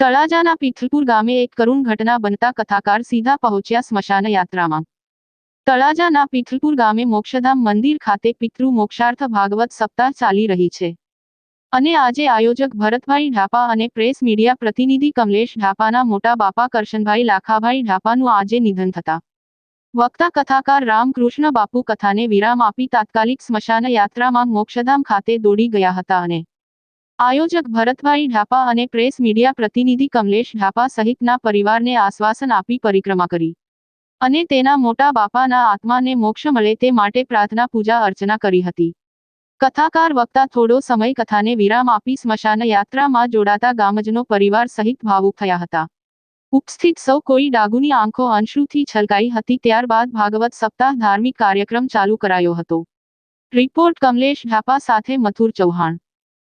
તળાજાના પીથલપુર ગામે એક કરુણ ઘટના બનતા કથાકાર સીધા પહોંચ્યા સ્મશાન યાત્રામાં. તળાજાના પીથલપુર ગામે મોક્ષધામ મંદિર ખાતે પિતૃ મોક્ષાર્થ ભાગવત સપ્તાહ ચાલી રહી છે. અને આજે આયોજક ભરતભાઈ ઢાપા અને પ્રેસ મીડિયા પ્રતિનિધિ કમલેશ ઢાપાના મોટા બાપા કરશનભાઈ લાખાભાઈ ઢાપાનું આજે નિધન થતા. વક્તા કથાકાર રામકૃષ્ણ બાપુ કથાને વિરામ આપી તાત્કાલિક સ્મશાન યાત્રામાં મોક્ષધામ ખાતે દોડી ગયા હતા અને આયોજક ભરતભાઈ ઢાપા અને પ્રેસ મીડિયા પ્રતિનિધિ કમલેશ ઢાપા સહિતના પરિવારને આશ્વાસન આપી પરિક્રમા કરી. અને તેના મોટા બાપાના આત્માને મોક્ષ મળે તે માટે પ્રાર્થના, પૂજા, અર્ચના કરી હતી. કથાકાર વક્તા થોડો સમય કથાને વિરામ આપી સ્મશાન યાત્રામાં જોડાતા ગામજનો પરિવાર સહિત ભાવુક થયા હતા. ઉપસ્થિત સૌ કોઈ ડાગુની આંખો અંશુથી છલકાઈ હતી ત્યારબાદ ભાગવત સપ્તાહ ધાર્મિક કાર્યક્રમ ચાલુ કરાયો હતો. રિપોર્ટ કમલેશ ઢાપા સાથે મથુર ચૌહાણ.